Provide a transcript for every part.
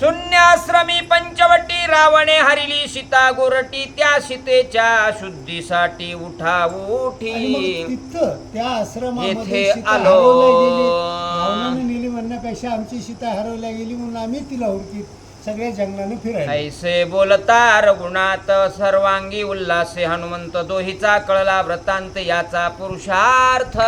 शून्याश्रमी पंचवटी रावणे हरिली सीता गोरटी त्या सीतेच्या शुद्धीसाठी उठा उठी. त्या आश्रमामध्ये येथे सीता आलो. हरवल्या गेली. रावणाने नेली म्हणण्यापेक्षा आमची सीता हरवल्या गेली म्हणून आम्ही तिला हुडकीत सगळ्या जंगलाने फिरायला. ऐसे बोलता रघुनाथ सर्वांगी उल्हासे हनुमंत दोहीचा कळला व्रतांत याचा पुरुषार्थ.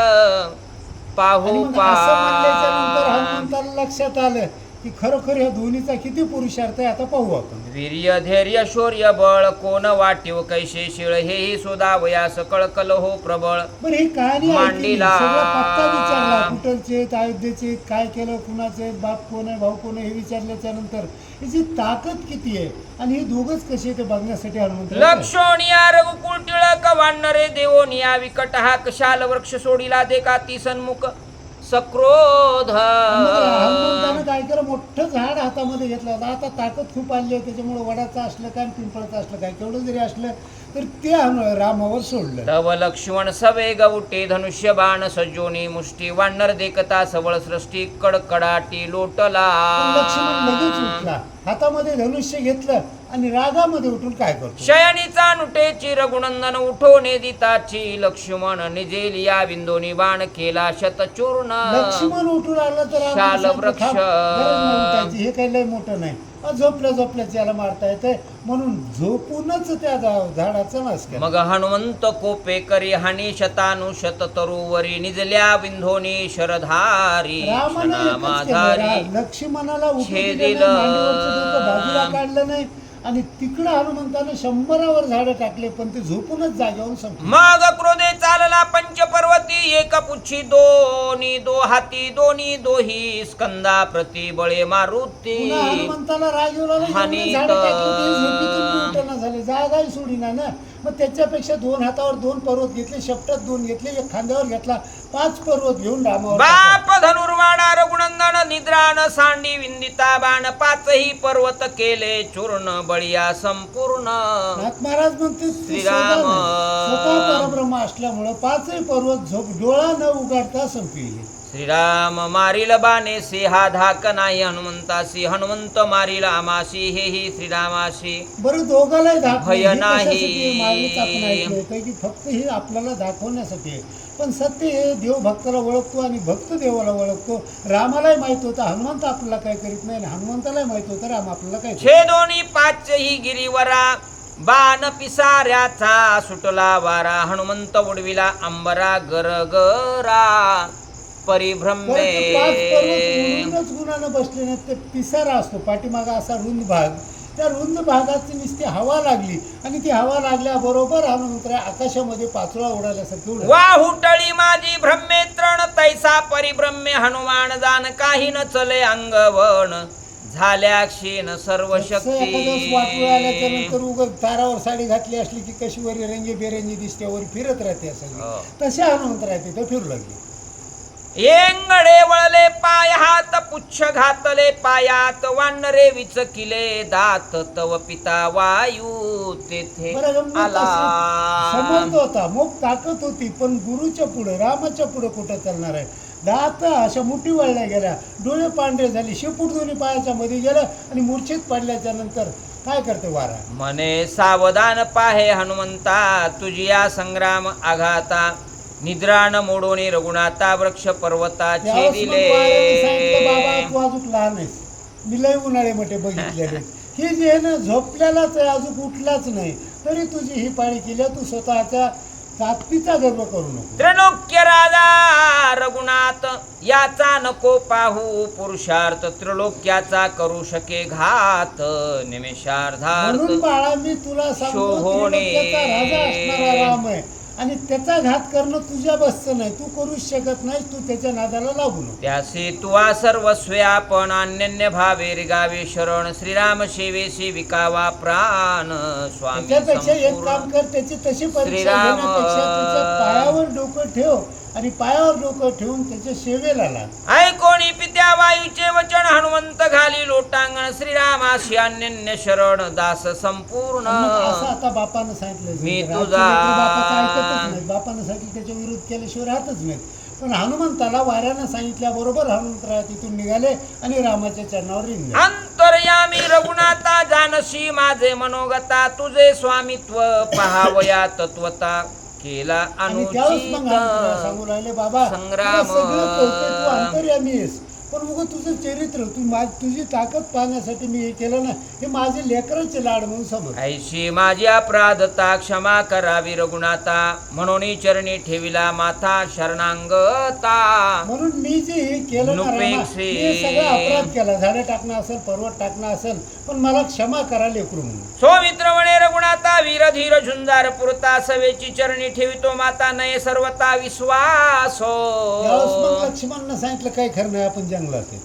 पाहू आणि मग असं म्हणल्याच्या नंतर पा हनुमंताला लक्षात आलं की खरोखर ह्या दोन्हीचा किती पुरुषार्थ आहे आता पाहू आपण. वीर्य धैर्य शौर्य बळ कोण वाटीव कैसे शिळ हेही शोधावयास कळकल हो प्रबळ. बरं ही कहाणी ऐकली मांडीला. सगळा पत्ता विचारला कुठलचे आहेत, अयोध्येचे आहेत, काय केलं कुणाचे आहेत, बाप कोण आहे भाऊ कोण आहे हे विचारल्याच्या नंतर हिची ताकद किती आहे? आणि हे दोघच कसे ते बघण्यासाठी हनुमंत लक्षोनिया रघुकुळ टिळक वानरे देवोनिया विकट हा कशाल वृक्ष सोडिला दे का ती सन्मुख. सक्रोध. हनुमंतानं काय केलं? मोठं झाड हातामध्ये घेतलं होतं. आता ताकद खूप आली आहे. त्याच्यामुळे वडाचं असलं काय पिंपळाचं असलं काय केवढं जरी असलं तर ते रामावर सोडलं. तव लक्ष्मण सवे गवटे धनुष्य बाण सज्जोनी मुष्टी वानर देखता सबळ सृष्टी कडकडाटी लोटला. लक्ष्मण लगेच उठला. हातामध्ये धनुष्य घेतलं आणि रागामध्ये उठून काय करतो शयनीचा नुटेची रघुनंदन उठोने दिताची लक्ष्मण निजेलिया बिंदोनी बाण केला शतचूर्ण लक्ष्मण उठून आलं तर शाल वृक्ष. थांब, गरज. हे काही लय मोठं नाही झोपल्या झोपल्याच याला मारता येते म्हणून झोपूनच त्या झाडाचा नाश केला. मग हनुमंत कोपे करी हानी शतानु शत तरुवरी निजल्या बिंधोनी शरधारी रामाने एकच केलं. क्षणामाधारी रा- लक्ष्मणाला. मांडीवरचं डोकं बाजूला काढलं नाही. आणि तिकडं हनुमंतानं शंभरावर झाडं टाकले पण ते झोपूनच जागेवरून संपले मग क्रोधे चालला पंचपर्वती एक पुच्छी दोनी दो हाती दोनी दोही स्कंदा प्रति बळे मारुती. पुन्हा हनुमंताला लागला, हानी एवढे झाडं तर- टाकली ते झोपेतून उठेना झाले जागाही सोडीना ना. मग त्याच्यापेक्षा दोन हातावर दोन पर्वत घेतले शेपटात दोन घेतले एक खांद्यावर घेतला पाच पर्वत घेऊन रामावर. बाप धनुर्वाणा रघुनंदन निद्रान सांडी विंदिता बाण पाचही पर्वत केले चूर्ण बळिया संपूर्ण नाथ महाराज म्हणते श्रीराम. स्वतः परब्रह्म असल्यामुळं पाचही पर्वत झोप डोळा न उघडता संपविले श्रीराम मारिल हा धाक नाही हनुमंतासी हनुमंत मारिल आमाशी हे ही श्रीरामाशी. बरं दाखव भय हे नाही. फक्त हे आपल्याला दाखवण्यासाठी आहे. पण सत्य हे देव भक्ताला ओळखतो आणि भक्त देवाला ओळखतो. रामालाही माहीत होतं हनुमंत आपल्याला काय करीत नाही आणि हनुमंतालाही माहीत होतं राम आपल्याला काय करीत छे दोन्ही पाचही गिरीवरा बाण पिसाऱ्याचा सुटला वारा हनुमंत उडविला अंबरा गरगरा परिभ्रमे ते गुणानं बसले नाहीत ते पिसारा असतो. पाठीमागा असा रुंद भाग. त्या रुंद भागाची नुसती हवा लागली आणि ती हवा लागल्याबरोबर हनुमंत आकाशामध्ये पाचोळा उडाल्यासारखी उडला. वाहुटळी माझी भ्रमे तृण तैसा परिभ्रमे हनुमान जाण काही न चले अंगवण. झाल्या क्षीण सर्व असं शक्ती नंतर उगत तारावर साडी घातली असली की कशी वर रंगी बेरंगी दिसते वर फिरत राहते. सगळी. तसे हनुमंत राहते तर फिरू लागली. येंगडे वळले पाय हात पुच्छ घातले पायात वानरे विचकिले दात. तव पिता वायू तेथे आला. समर्थ होता. मग ताकद होती पण गुरुच्या पुढे रामाच्या पुढे कुठं चालणार आहे? दात अशा मुठी वळल्या गेल्या. डोळे पांढरे झाले. शेपूट दोन्ही पायाच्या मध्ये गेलं आणि मूर्छित पडल्याच्या नंतर काय करते वारा? मने सावधान पाहे हनुमंता तुझिया संग्राम आघाता. निद्रान मोडोनी रघुनाथा वृक्ष वाऱ्याने सांगितलं, बाबा तू लहान आहेस. मी लय उन्हाळे मोठे बघितलेले ही जे आहे ना झोपल्यालाच आहे अजून उठलाच नाही. तरी तुझी ही पाळी केली तू स्वतःच्या ताकदीचा गर्व करू नको. त्रिलोक्य राजा रघुनाथ याचा नको पाहू. पुरुषार्थ त्रिलोक्याचा करू शके घात. निमेषार्धार्थ बाळा मी तुला सांगतो राजा असणारा राम आहे. आणि त्याचा घात करणं तुझ्या बसचं नाही तू करूच शकत नाही तू त्याच्या नादाला लागू नको त्यासी तुवा सर्वस्वे आपण अन्यन्य भावे रिगावे शरण श्रीराम सेवेसी विकावा प्राण स्वामी त्याच्यापेक्षा एक. काम कर त्याची तशी परीक्षा श्रीराम. घेण्यापेक्षा त्याच्या पायावर डोकं ठेव आणि पायावर डोकं ठेवून त्याच्या सेवेला लाग वचन हनुमंत घाली लोटांगण श्रीरामाशी अन्यन्य शरण दास संपूर्ण. असं आता बापानं सांगितलं मी तुझा- लेकरं बापाचं ऐकतच नाही बापानं सांगितलं त्याच्या विरोध केल्याशिवाय राहतच नाही पण हनुमंताला वाऱ्यानं सांगितल्याबरोबर हनुमंतराय तिथून निघाले आणि रामाच्या चरणावर रिंगले. अंतर्यामी रघुनाथा जानशी माझे मनोगता तुझे स्वामित्व पहावया तत्वता केला आणि त्यावेळेस मग सांगू राहिले बाबा संग्राम. तुला सगळं कळतंय, तू अंतर्यामी आहेस. पण उगं तुझं चरित्र तू मा तुझी ताकद पाहण्यासाठी मी हे केलं ना हे माझे लेकरांचे लाड म्हणून समज ऐशी माझी अपराधता क्षमा करावी रघुनाथा. म्हणून चरणी ठेविला माथा शरणांगता. म्हणून मी जे हे केलं ना रामा, नुपेक्षे. मी सगळा अपराध केला. झाडं टाकणं असेल पर्वत टाकणं असेल पण मला क्षमा करा लेकरू म्हणून. सौमित्र म्हणे रघुनाथा वीर धीर झुंजार पुरता सवेची चरणी ठेवितो माता नये सर्वता विश्वास. त्यावेळेस मग लक्ष्मणनं सांगितलं काही खरं नाही आपण जंगलात आहे.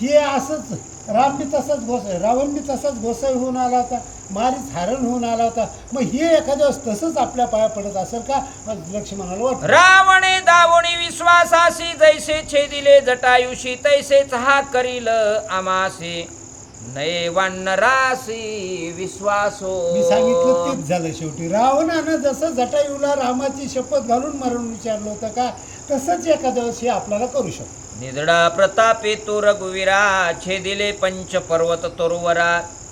हे असंच राम बी तसाच गोसाई रावण बी तसाच गोसाई होऊन आला होता मारीच हारण होऊन आला होता. मग हे एखाद्या वेळेस तसंच आपल्या पाया पडत असेल का? लक्ष्मणाला वाटतं. रावणे दावणी विश्वासासी जैसे छेदिले जटायुषी तैसेच हा करील आमासे विश्वासो. मी सांगितलं तेच झालं शेवटी. रावणानं जसं जटायूला रामाची शपथ घालून मरण विचारलं होतं का तसंच एखाद्या हे आपल्याला करू शकतो. निधडा प्रतापे तो रघुवीरा छेदिले पंच पर्वत तरुवरा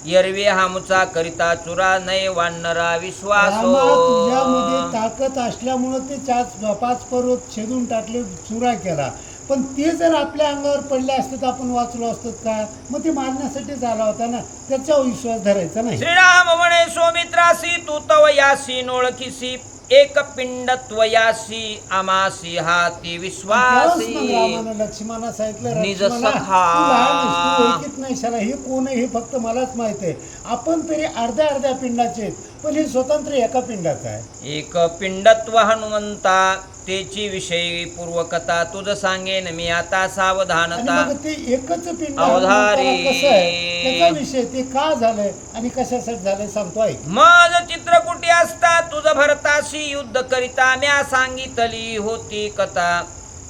यरवे हामुचा करिता चुरा नये वानरा विश्वासो. तुझ्यामध्ये ताकद असल्यामुळं ते चार पाच पर्वत छेदून टाकले चुरा केला. पण ते जर आपल्या अंगावर पडले असते तर आपण वाचलो असतो का? मग ते मारण्यासाठीच आला होता ना. त्याच्यावर विश्वास धरायचा नाही. श्रीराम म्हणे सौमित्रासी तू तव यासी नोळखीसी एक पिंड त्वयासी आमासी हाती विश्वासी लक्ष्मणा सांगितलं निज सखा. नाही शाला हे कोण हे फक्त मलाच माहीत आहे. आपण तरी अर्ध्या अर्ध्या पिंडाचे पण हे स्वतंत्र एका पिंडाचं आहे. एक पिंडत्व हनुमंता तेची विषयी पूर्वकथा तुझ सांगेन मी आता आणि सावधानता. मग ते एकच पिंड अवधारी. हनुमंताला कसं आहे? त्याचा विषय ते का झालंय आणि कशासाठी झालंय सांगतो ऐक. मज चित्रकुटी असता? तुझ भरताशी युद्ध करिता म्या सांगितली होती कथा.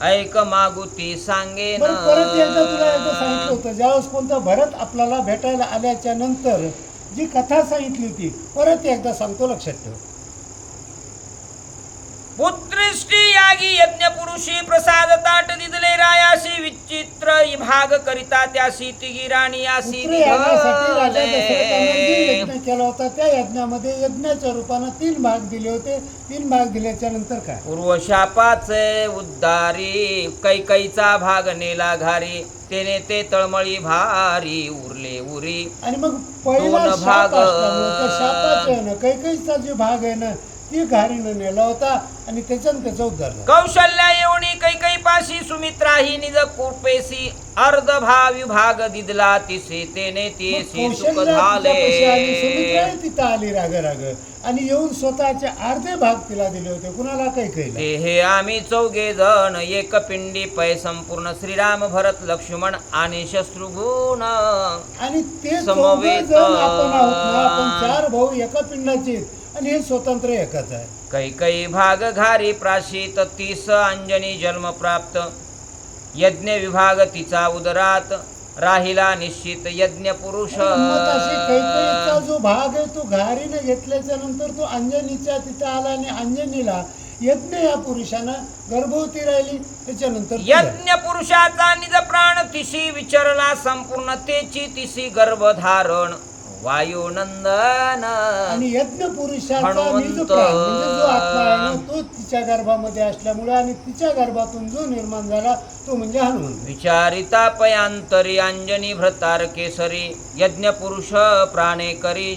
ऐक मागुती सांगेन. परत एकदा तुला एकदा सांगितलं होतं ज्यावेळेस कोणता भरत आपल्याला भेटायला आल्याच्यानंतर जी कथा सांगितली होती परत एकदा सांगतो लक्षात ठेव. पुत्रिष्टी यागी यज्ञ पुरुषी प्रसाद ताट दिदले रायाशी विचित्र भाग करिता त्याशी तिगी राणी आसी पुत्र यागासाठी राजा दिघले. दशरथानं जे यज्ञ केला होता त्या यज्ञामध्ये यज्ञाच्या रूपानं तीन भाग दिले होते तीन भाग दिल्याच्या नंतर काय पूर्वशापाचे उद्धारी कैकईचा भाग नेला घारी तेने ते तळमळी भारी उरले उरी आणि मग पहिला दोन शाप भाग. असल्यामुळे त्या शापाचे आहे ना जे भाग आहे ना ती घारीनं नेला होता आणि त्याच्यानं त्याचा उद्धार झाला. कौशल्या येवणी कैकई पाशी सुमित्रा ही निज कुर्पेसी अर्ध भावी भाग दिदला तिसे तेने मग तेसी सुख कौशल्या तिच्यापाशी आली, सुमित्रा झाले तिथं आली राग राग आणि येऊन स्वतःचे अर्धे भाग तिला दिले होते. कुणाला काही ते हे आम्ही चौघे जण एक पिंडी पै संपूर्ण श्रीराम भरत लक्ष्मण आणि शत्रुघ्न आणि ते समवेत. चौघं जण आपण आहोत ना आपण चार भाऊ एका पिंडाचे आहेत. आणि हे स्वतंत्र एकच आहे. कैकई भाग घारी प्राशीत तीस अंजनी जन्म प्राप्त. यज्ञ विभाग तिचा उदरात राहिला निश्चित यज्ञ पुरुष. मग अशी कैकईचा जो भाग आहे तो घारीने घेतल्याच्या नंतर तो अंजनीच्या तिथं आला आणि अंजनीला यज्ञ या पुरुषानं गर्भवती राहिली. त्याच्यानंतर ती झाली. यज्ञ पुरुषाचा निज प्राण तिशी विचारला संपूर्ण तेची तिशी गर्भधारण. वायुनंदन. आणि यज्ञ पुरुषाचा प्राण म्हणजे जो आत्मा आहे ना तो तिच्या गर्भामध्ये असल्यामुळे आणि तिच्या गर्भातून जो निर्माण झाला तो म्हणजे हनुमंत. विचारिता पयांतरी अंजनी भ्रतार केसरी यज्ञ पुरुष प्राणे करी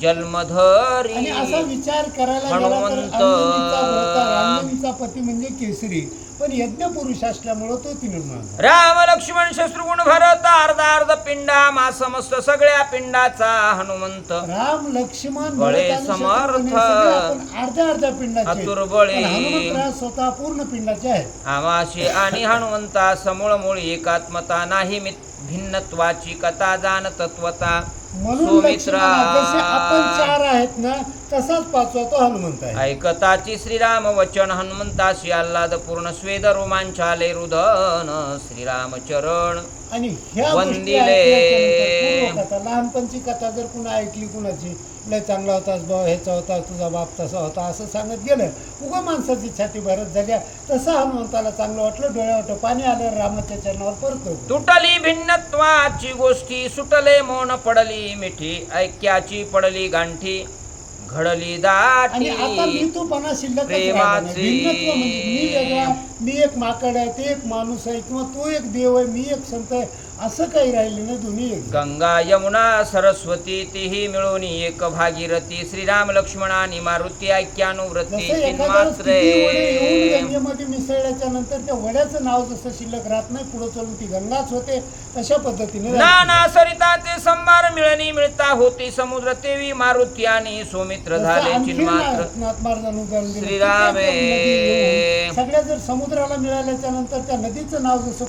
जन्मधरी आणि असा विचार करायला गेला तर हनुमंत. अंजनीचा व्रतार, अंजनीचा पती म्हणजे केसरी पण यज्ञ पुरुष असल्यामुळं तो ती निर्माण झाला. राम लक्ष्मण शत्रुघ्न भरत अर्ध अर्ध पिंडा मा समस्त सगळ्या पिंडाचा हनुमंत राम लक्ष्मण बळे भरत आणि समर्थ. शत्रुघ्न हे सगळे आपण अर्ध्या अर्ध्या पिंडाचे आहेत. आतुर बळे. पण हनुमंतराय स्वतः पूर्ण पिंडाचे आहेत आमाशी आणि हनुमंता समूळ मुळी एकात्मता नाही मित भिन्नत्वाची कथा जाण तत्वता म्हणून आपण चार आहेत ना तसाच पाचवा तो हनुमंत आहे? ऐकताची श्रीराम वचन हनुमंताशी आल्हाद पूर्ण स्वेद रोमांचाले रुदन श्रीराम चरण आणि ह्या गोष्टी वंदिले. कथा लहानपणची कथा जर कुणा ऐकली कुणाची लय चांगला होतास भाऊ ह्याचा होता तुझा बाप तसा होता असं सांगत गेलं उगा माणसाची छाती भरत झाल्या तसं हनुमंताला चांगलं वाटलं डोळ्यावर पाणी आलं रामाच्या चरणावर परतो तुटली भिन्नत्वाची गोष्टी सुटले मौन पडली मिठी ऐक्याची पडली गांठी. घडली आणि आता दाटी भिन्नत्व प्रेमाची. म्हणजे मी वेगळा मी एक माकड आहे ते एक माणूस आहे किंवा तो एक देव आहे मी एक संत आहे असं काही राहिलं नाही दोन्ही एक. गंगा यमुना सरस्वती तिही मिळून एक भागीरथी. श्रीराम लक्ष्मण आणि मारुती जसं चिन्मात्रे. येऊन गंगेमध्ये मिसळल्याच्या नंतर त्या वड्याचं नाव जसं शिल्लक राहत नाही पुढे चालून ती गंगाच होते तशा पद्धतीने राहते. नाना सरिताचे संभार मिळणी मिळता होती समुद्र तेवी मारुती आणि सौमित्र झाले चिन्मात्र. श्रीरामे. सगळ्या जर समुद्राला मिळाल्याच्या नंतर त्या नदीचं नाव जसं